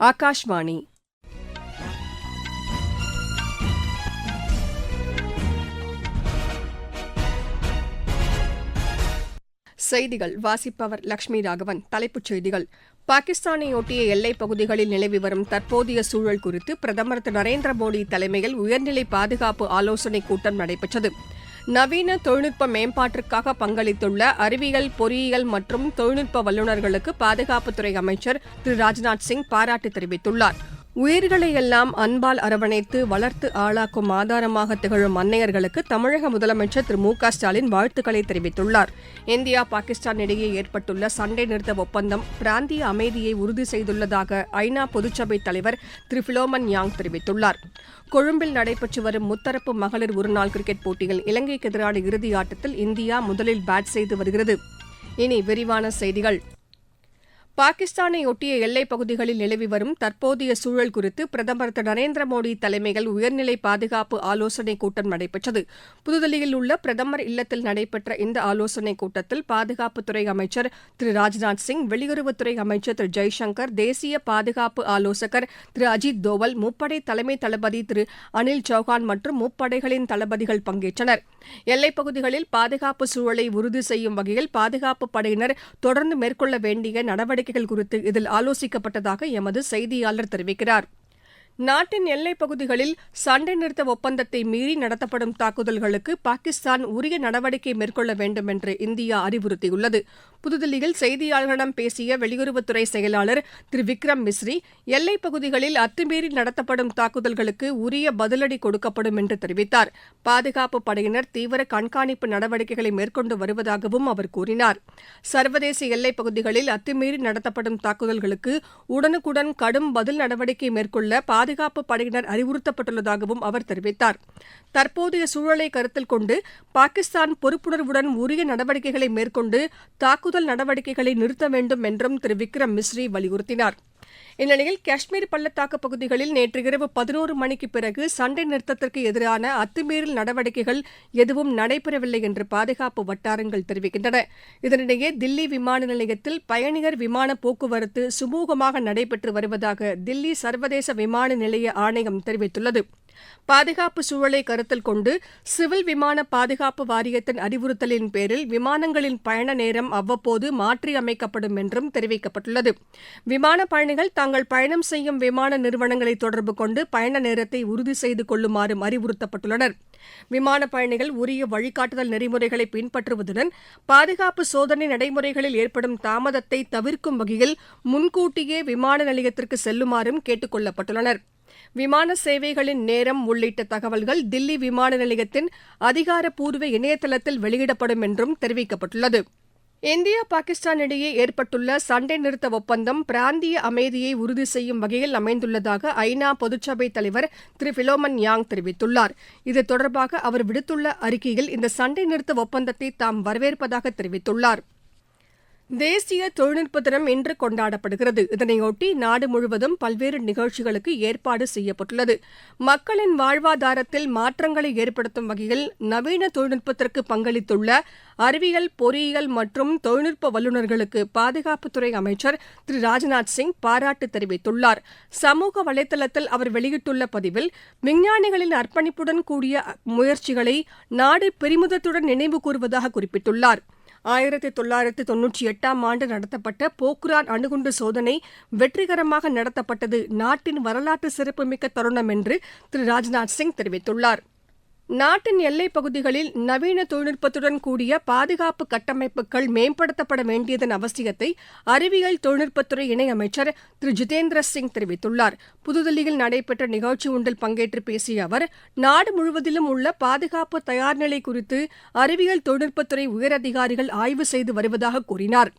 ஆகாஷ்வாணி செய்திகள். வாசிப்பவர் லட்சுமி ராகவன். தலைப்புச் செய்திகள். பாகிஸ்தானையொட்டிய எல்லைப் பகுதிகளில் நிலவி வரும் தற்போதைய சூழல் குறித்து பிரதமர் திரு நரேந்திர மோடி தலைமையில் உயர்நிலை பாதுகாப்பு ஆலோசனைக் கூட்டம் நடைபெற்றது. நவீன தொழில்நுட்ப மேம்பாட்டிற்காக பங்களித்துள்ள அறிவியல் பொறியியல் மற்றும் தொழில்நுட்ப வல்லுநர்களுக்கு பாதுகாப்புத்துறை அமைச்சர் திரு ராஜ்நாத் சிங் பாராட்டு தெரிவித்துள்ளார். உயிர்களை எல்லாம் அன்பால் அரவணைத்து வளர்த்து ஆளாக்கும் ஆதாரமாக திகழும் அன்னையர்களுக்கு தமிழக முதலமைச்சர் திரு மு க ஸ்டாலின் வாழ்த்துக்களை தெரிவித்துள்ளார். இந்தியா பாகிஸ்தான் இடையே ஏற்பட்டுள்ள சண்டை நிறுத்த ஒப்பந்தம் பிராந்திய அமைதியை உறுதி செய்துள்ளதாக ஐநா பொதுச்சபை தலைவர் திரு பிலோமன் யாங் தெரிவித்துள்ளார். கொழும்பில் நடைபெற்று வரும் முத்தரப்பு மகளிர் ஒருநாள் கிரிக்கெட் போட்டியில் இலங்கைக்கு எதிரான இறுதி ஆட்டத்தில் இந்தியா முதலில் பேட் செய்து வருகிறது. இனி விரிவான செய்திகள். பாகிஸ்தானை ஒட்டிய எல்லைப் பகுதிகளில் நிலவி வரும் தற்போதைய சூழல் குறித்து பிரதமர் திரு. நரேந்திர மோடி தலைமையில் உயர்நிலை பாதுகாப்பு ஆலோசனைக் கூட்டம் நடைபெற்றது. புதுதில்லியில் உள்ள பிரதமர் இல்லத்தில் நடைபெற்ற இந்த ஆலோசனைக் கூட்டத்தில் பாதுகாப்புத்துறை அமைச்சர் திரு. ராஜ்நாத் சிங் வெளியுறவுத்துறை அமைச்சர் திரு. ஜெய்சங்கர் தேசிய பாதுகாப்பு ஆலோசகர் திரு. அஜித் தோவல் முப்படை தலைமை தளபதி திரு. அனில் சௌஹான் மற்றும் முப்படைகளின் தளபதிகள் பங்கேற்றனர். எல்லைப் பகுதிகளில் பாதுகாப்பு சூழலை உறுதி செய்யும் வகையில் பாதுகாப்பு படையினர் தொடர்ந்து மேற்கொள்ள வேண்டிய நடவடிக்கை நடவடிக்கைகள் குறித்து இதில் ஆலோசிக்கப்பட்டதாக எமது செய்தியாளர் தெரிவிக்கிறார். நாட்டின் எல்லைப் பகுதிகளில் சண்டை நிறுத்த ஒப்பந்தத்தை மீறி நடத்தப்படும் தாக்குதல்களுக்கு பாகிஸ்தான் உரிய நடவடிக்கை மேற்கொள்ள வேண்டும் என்று இந்தியா அறிவுறுத்தியுள்ளது. புதுதில்லியில் செய்தியாளர்களிடம் பேசிய வெளியுறவுத்துறை செயலாளர் திரு விக்ரம் மிஸ்ரி எல்லைப் பகுதிகளில் அத்துமீறி நடத்தப்படும் தாக்குதல்களுக்கு உரிய பதிலடி கொடுக்கப்படும் என்று தெரிவித்தார். பாதுகாப்பு படையினர் தீவிர கண்காணிப்பு நடவடிக்கைகளை மேற்கொண்டு வருவதாகவும் அவர் கூறினார். சர்வதேச எல்லைப் பகுதிகளில் அத்துமீறி நடத்தப்படும் தாக்குதல்களுக்கு உடனுக்குடன் கடும் பதில் நடவடிக்கை மேற்கொள்ள பாதுகாப்பு படையினர் அறிவுறுத்தப்பட்டுள்ளதாகவும் அவர் தெரிவித்தார். தற்போதைய சூழலை கருத்தில் கொண்டு பாகிஸ்தான் பொறுப்புணர்வுடன் உரிய நடவடிக்கைகளை மேற்கொண்டு தாக்குதல் நடவடிக்கைகளை நிறுத்த வேண்டும் என்றும் திரு விக்ரம் மிஸ்ரி வலியுறுத்தினார். இந்நிலையில் காஷ்மீர் பள்ளத்தாக்கு பகுதிகளில் நேற்று இரவு பதினோரு மணிக்கு பிறகு சண்டை நிறுத்தத்திற்கு எதிரான அத்துமீறல் நடவடிக்கைகள் எதுவும் நடைபெறவில்லை என்று பாதுகாப்பு வட்டாரங்கள் தெரிவிக்கின்றன. இதனிடையே தில்லி விமான நிலையத்தில் பயணியர் விமான போக்குவரத்து சுமூகமாக நடைபெற்று வருவதாக தில்லி சர்வதேச விமான நிலைய ஆணையம் தெரிவித்துள்ளது. பாதுகாப்பு சூழலை கருத்தில் கொண்டு சிவில் விமான பாதுகாப்பு வாரியத்தின் அறிவுறுத்தலின் பேரில் விமானங்களின் பயண நேரம் அவ்வப்போது மாற்றியமைக்கப்படும் என்றும் தெரிவிக்கப்பட்டுள்ளது. விமான பயணிகள் தாங்கள் பயணம் செய்யும் விமான நிறுவனங்களை தொடர்பு கொண்டு பயண நேரத்தை உறுதி செய்து கொள்ளுமாறும் அறிவுறுத்தப்பட்டுள்ளனர். விமான பயணிகள் உரிய வழிகாட்டுதல் நெறிமுறைகளை பின்பற்றுவதுடன் பாதுகாப்பு சோதனை நடைமுறைகளில் ஏற்படும் தாமதத்தை தவிர்க்கும் வகையில் முன்கூட்டியே விமான நிலையத்திற்கு செல்லுமாறும் கேட்டுக் கொள்ளப்பட்டுள்ளனா் விமான சேவைகளின் நேரம் உள்ளிட்ட தகவல்கள் தில்லி விமான நிலையத்தின் அதிகாரப்பூர்வ இணையதளத்தில் வெளியிடப்படும் என்றும் தெரிவிக்கப்பட்டுள்ளது. இந்தியா பாகிஸ்தான் இடையே ஏற்பட்டுள்ள சண்டை நிறுத்த ஒப்பந்தம் பிராந்திய அமைதியை உறுதி செய்யும் வகையில் அமைந்துள்ளதாக ஐநா பொதுச்சபை தலைவர் திரு. பிலோமன் யாங் தெரிவித்துள்ளார். இது தொடர்பாக அவர் விடுத்துள்ள அறிக்கையில் இந்த சண்டை நிறுத்த ஒப்பந்தத்தை தாம் வரவேற்பதாக தெரிவித்துள்ளார். தேசிய தொழில்நுட்ப தினம் இன்று கொண்டாடப்படுகிறது. இதனையொட்டி நாடு முழுவதும் பல்வேறு நிகழ்ச்சிகளுக்கு ஏற்பாடு செய்யப்பட்டுள்ளது. மக்களின் வாழ்வாதாரத்தில் மாற்றங்களை ஏற்படுத்தும் வகையில் நவீன தொழில்நுட்பத்திற்கு பங்களித்துள்ள அறிவியல் பொறியியல் மற்றும் தொழில்நுட்ப வல்லுநர்களுக்கு பாதுகாப்புத்துறை அமைச்சர் திரு ராஜ்நாத் சிங் பாராட்டு தெரிவித்துள்ளார். சமூக வலைதளத்தில் அவர் வெளியிட்டுள்ள பதிவில் விஞ்ஞானிகளின் அர்ப்பணிப்புடன் கூடிய முயற்சிகளை நாடு பெருமிதத்துடன் நினைவு கூறுவதாக குறிப்பிட்டுள்ளார். ஆயிரத்தி தொள்ளாயிரத்தி தொன்னூற்றி எட்டாம் ஆண்டு நடத்தப்பட்ட போக்ரான் அணுகுண்டு சோதனை வெற்றிகரமாக நடத்தப்பட்டது. நாட்டின் வரலாற்று சிறப்புமிக்க தருணம் என்று திரு ராஜ்நாத் சிங் தெரிவித்துள்ளார். நாட்டின் எல்லைப் பகுதிகளில் நவீன தொழில்நுட்பத்துடன் கூடிய பாதுகாப்பு கட்டமைப்புகள் மேம்படுத்தப்பட வேண்டியதன் அவசியத்தை அறிவியல் தொழில்நுட்பத்துறை இணையமைச்சர் திரு. ஜிதேந்திர சிங் தெரிவித்துள்ளார். புதுதில்லியில் நடைபெற்ற நிகழ்ச்சி ஒன்றில் பங்கேற்று பேசிய அவர் நாடு முழுவதிலும் உள்ள பாதுகாப்பு தயார்நிலை குறித்து அறிவியல் தொழில்நுட்பத்துறை உயரதிகாரிகள் ஆய்வு செய்து வருவதாக கூறினார்.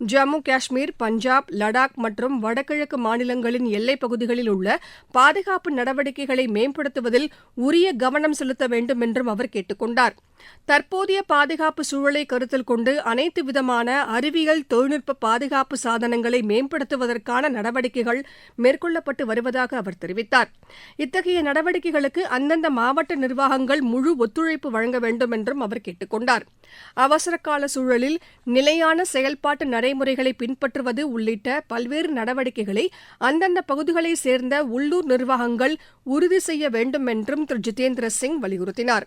ஜம்மு காஷ்மீர் பஞ்சாப் லடாக் மற்றும் வடகிழக்கு மாநிலங்களின் எல்லைப் பகுதிகளில் உள்ள பாதுகாப்பு நடவடிக்கைகளை மேம்படுத்துவதில் உரிய கவனம் செலுத்த வேண்டும் என்றும் அவர் கேட்டுக் கொண்டாா் தற்போதைய பாதுகாப்பு சூழலை கருத்தில் கொண்டு அனைத்து விதமான அறிவியல் தொழில்நுட்ப பாதுகாப்பு சாதனங்களை மேம்படுத்துவதற்கான நடவடிக்கைகள் மேற்கொள்ளப்பட்டு வருவதாக அவர் தெரிவித்தார். இத்தகைய நடவடிக்கைகளுக்கு அந்தந்த மாவட்ட நிர்வாகங்கள் முழு ஒத்துழைப்பு வழங்க வேண்டும் என்றும் அவர் கேட்டுக் கொண்டார். அவசரகால சூழலில் நிலையான செயல்பாட்டு நடைமுறைகளை பின்பற்றுவது உள்ளிட்ட பல்வேறு நடவடிக்கைகளை அந்தந்த பகுதிகளைச் சேர்ந்த உள்ளூர் நிர்வாகங்கள் உறுதி செய்ய வேண்டும் என்றும் திரு. ஜிதேந்திர சிங் வலியுறுத்தினார்.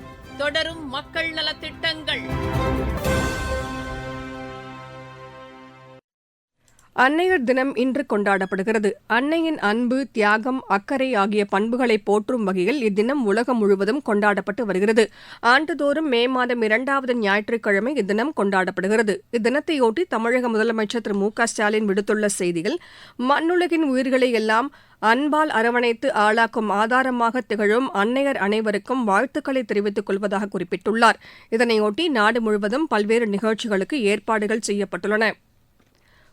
தொடரும் மக்கள் நலத்திட்டங்கள். அன்னையர் தினம் இன்று கொண்டாடப்படுகிறது. அன்னையின் அன்பு தியாகம் அக்கறை ஆகிய பண்புகளை போற்றும் வகையில் இத்தினம் உலகம் முழுவதும் கொண்டாடப்பட்டு வருகிறது. ஆண்டுதோறும் மே மாதம் இரண்டாவது ஞாயிற்றுக்கிழமை இத்தினம் கொண்டாடப்படுகிறது. இத்தினத்தையொட்டி தமிழக முதலமைச்சர் திரு மு க ஸ்டாலின் விடுத்துள்ள செய்தியில் மண்ணுலகின் உயிர்களை எல்லாம் அன்பால் அரவணைத்து ஆளாக்கும் ஆதாரமாக திகழும் அன்னையர் அனைவருக்கும் வாழ்த்துக்களை தெரிவித்துக் கொள்வதாக குறிப்பிட்டுள்ளார். இதனையொட்டி நாடு முழுவதும் பல்வேறு நிகழ்ச்சிகளுக்கு ஏற்பாடுகள் செய்யப்பட்டுள்ளன.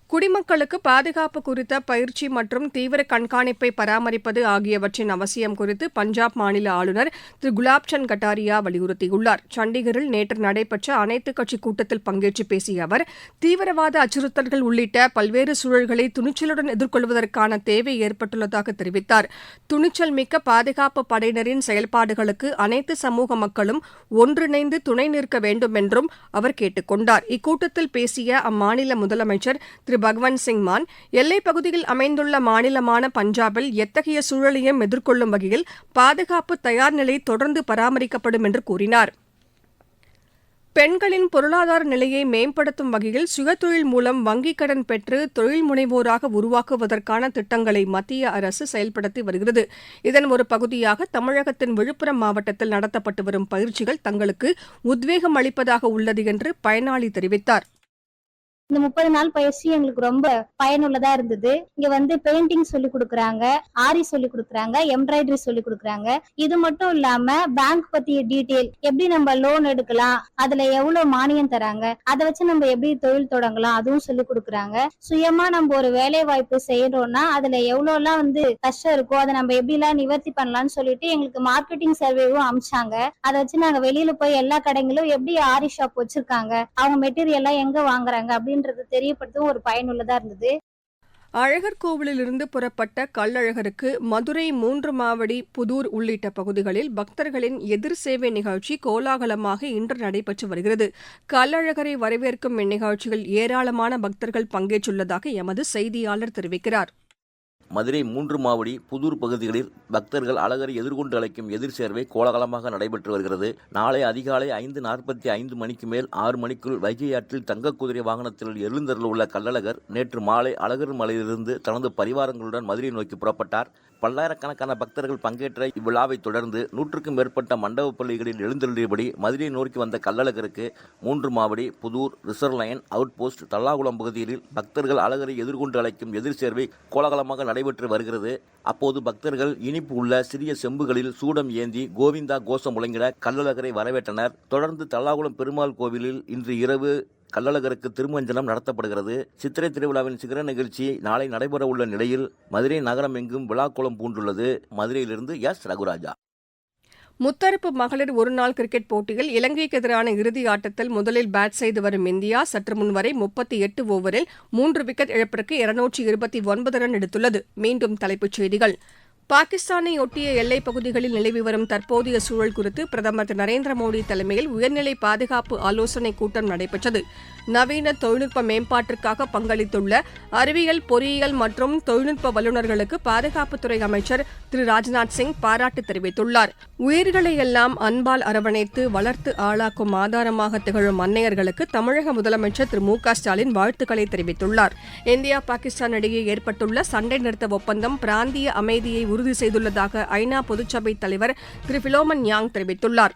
குடிமக்களுக்கு பாதுகாப்பு குறித்த பயிற்சி மற்றும் தீவிர கண்காணிப்பை பராமரிப்பது ஆகியவற்றின் அவசியம் குறித்து பஞ்சாப் மாநில ஆளுநர் திரு. குலாப்சந்த் கட்டாரியா வலியுறுத்தியுள்ளார். சண்டிகரில் நேற்று நடைபெற்ற அனைத்துக் கட்சி கூட்டத்தில் பங்கேற்று பேசிய அவர் தீவிரவாத அச்சுறுத்தல்கள் உள்ளிட்ட பல்வேறு சூழல்களை துணிச்சலுடன் எதிர்கொள்வதற்கான தேவை ஏற்பட்டுள்ளதாக தெரிவித்தார். துணிச்சல் மிக்க பாதுகாப்பு படையினரின் செயல்பாடுகளுக்கு அனைத்து சமூக மக்களும் ஒன்றிணைந்து துணை நிற்க வேண்டும் என்றும் அவர் கேட்டுக் கொண்டார். இக்கூட்டத்தில் பேசிய அம்மாநில முதலமைச்சர் திரு. பகவந்த் சிங் மான் எல்லைப் பகுதியில் அமைந்துள்ள மாநிலமான பஞ்சாபில் எத்தகைய சூழலையும் எதிர்கொள்ளும் வகையில் பாதுகாப்பு தயார் நிலை தொடர்ந்து பராமரிக்கப்படும் என்று கூறினார். பெண்களின் பொருளாதார நிலையை மேம்படுத்தும் வகையில் சுயதொழில் மூலம் வங்கிக் கடன் பெற்று தொழில் முனைவோராக உருவாக்குவதற்கான திட்டங்களை மத்திய அரசு செயல்படுத்தி வருகிறது. இதன் ஒரு பகுதியாக தமிழகத்தின் விழுப்புரம் மாவட்டத்தில் நடத்தப்பட்டு வரும் பயிற்சிகள் தங்களுக்கு உத்வேகம் அளிப்பதாக உள்ளது என்று பயனாளி தெரிவித்தார். இந்த முப்பது நாள் பயிற்சி எங்களுக்கு ரொம்ப பயனுள்ளதா இருந்தது. இங்க வந்து பெயிண்டிங் சொல்லி கொடுக்குறாங்க ஆரி சொல்லி கொடுக்குறாங்க எம்ப்ராய்டரி சொல்லி கொடுக்குறாங்க. இது மட்டும் இல்லாம பேங்க் பத்திய டீட்டெயில் எப்படி நம்ம லோன் எடுக்கலாம் அதுல எவ்வளவு மானியம் தராங்க அதை வச்சு நம்ம எப்படி தொழில் தொடங்கலாம் அதுவும் சொல்லி கொடுக்குறாங்க. சுயமா நம்ம ஒரு வேலை வாய்ப்பு செய்யறோம்னா அதுல எவ்வளவு எல்லாம் வந்து கஷ்டம் இருக்கோ அதை நம்ம எப்படி எல்லாம் நிவர்த்தி பண்ணலாம்னு சொல்லிட்டு எங்களுக்கு மார்க்கெட்டிங் சர்வேவும் அமிச்சாங்க. அதை வச்சு நாங்க வெளியில போய் எல்லா கடைகளும் எப்படி ஆரி ஷாப் வச்சிருக்காங்க அவங்க மெட்டீரியல் எல்லாம் எங்க வாங்குறாங்க அப்படின்னு அப்படின்றது தெரியப்படுத்தவும் ஒரு பயனுள்ளதா இருந்தது. அழகர் கோவிலிலிருந்து புறப்பட்ட கள்ளழகருக்கு மதுரை மூன்று மாவடி புதூர் உள்ளிட்ட பகுதிகளில் பக்தர்களின் எதிர் சேவை நிகழ்ச்சி கோலாகலமாக இன்று நடைபெற்று வருகிறது. கள்ளழகரை வரவேற்கும் இந்நிகழ்ச்சியில் ஏராளமான பக்தர்கள் பங்கேற்றுள்ளதாக எமது செய்தியாளர் தெரிவிக்கிறார். மதுரை மூன்று மாவடி புதூர் பகுதிகளில் பக்தர்கள் அழகரை எதிர்கொண்டு அழைக்கும் எதிர் சேர்வை கோலாகலமாக நடைபெற்று வருகிறது. நாளை அதிகாலை ஐந்து நாற்பத்தி ஐந்து மணிக்கு மேல் ஆறு மணிக்குள் வைகை ஆற்றில் தங்க குதிரை வாகனத்தில் எழுந்தருள் உள்ள கள்ளழகர் நேற்று மாலை அழகர் மலையிலிருந்து தனது பரிவாரங்களுடன் மதுரை நோக்கி புறப்பட்டார். பல்லாயிரக்கணக்கான பக்தர்கள் பங்கேற்ற இவ்விழாவை தொடர்ந்து நூற்றுக்கும் மேற்பட்ட மண்டப பள்ளிகளில் எழுந்தருளியபடி மதுரையை நோக்கி வந்த கள்ளழகருக்கு மூன்று Mavadi Pudur reserve line out post Tallakulam பகுதிகளில் பக்தர்கள் அழகரை எதிர்கொண்டு அழைக்கும் எதிர் சேர்வை கோலாகலமாக நடைபெற்று வருகிறது. அப்போது பக்தர்கள் இனிப்பு உள்ள சிறிய செம்புகளில் சூடம் ஏந்தி கோவிந்தா கோஷம் முழங்கிட கள்ளழகரை வரவேற்றனர். தொடர்ந்து தல்லாகுளம் பெருமாள் கோவிலில் இன்று இரவு கள்ளழகருக்கு திருமஞ்சனம் நடத்தப்படுகிறது. சித்திரை திருவிழாவின் சிகர நிகழ்ச்சி நாளை நடைபெற உள்ள நிலையில் மதுரை நகரம் எங்கும் விழாக்கோலம் பூண்டுள்ளது. மதுரையிலிருந்து எஸ். ரகுராஜா. முத்தரப்பு மகளிர் ஒருநாள் கிரிக்கெட் போட்டியில் இலங்கைக்கு எதிரான இறுதி ஆட்டத்தில் முதலில் பேட் செய்து வரும் இந்தியா சற்று முன்வரை முப்பத்தி எட்டு ஓவரில் மூன்று விக்கெட் இழப்பிற்கு இருநூற்றி இருபத்தி ஒன்பது ரன் எடுத்துள்ளது. மீண்டும் தலைப்புச் செய்திகள். பாகிஸ்தானை ஒட்டிய எல்லைப் பகுதிகளில் நிலவி வரும் தற்போதைய சூழல் குறித்து பிரதமர் திரு. நரேந்திர மோடி தலைமையில் உயர்நிலை பாதுகாப்பு ஆலோசனைக் கூட்டம் நடைபெற்றது. நவீன தொழில்நுட்ப மேம்பாட்டிற்காக பங்களித்துள்ள அறிவியல் பொறியியல் மற்றும் தொழில்நுட்ப வல்லுநர்களுக்கு பாதுகாப்புத்துறை அமைச்சர் திரு. ராஜ்நாத் சிங் பாராட்டு தெரிவித்துள்ளார். உயிர்களை எல்லாம் அன்பால் அரவணைத்து வளர்த்து ஆளாக்கும் ஆதாரமாக திகழும் அன்னையர்களுக்கு தமிழக முதலமைச்சர் திரு. மு. க. ஸ்டாலின் வாழ்த்துக்களை தெரிவித்துள்ளார். இந்தியா பாகிஸ்தான் இடையே ஏற்பட்டுள்ள சண்டை நிறுத்த ஒப்பந்தம் பிராந்திய அமைதியை உறுதி செய்துள்ளதாக ஐநா பொதுச்சபை தலைவர் திரு. பிலோமன் யாங் தெரிவித்துள்ளார்.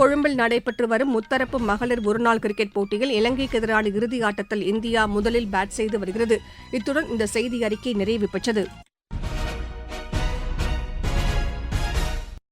கொழும்பில் நடைபெற்று வரும் முத்தரப்பு மகளிர் ஒருநாள் கிரிக்கெட் போட்டியில் இலங்கைக்கு எதிரான இறுதி ஆட்டத்தில் இந்தியா முதலில் பேட் செய்து வருகிறது. இத்துடன் இந்த செய்தி அறிக்கை நிறைவு பெற்றது.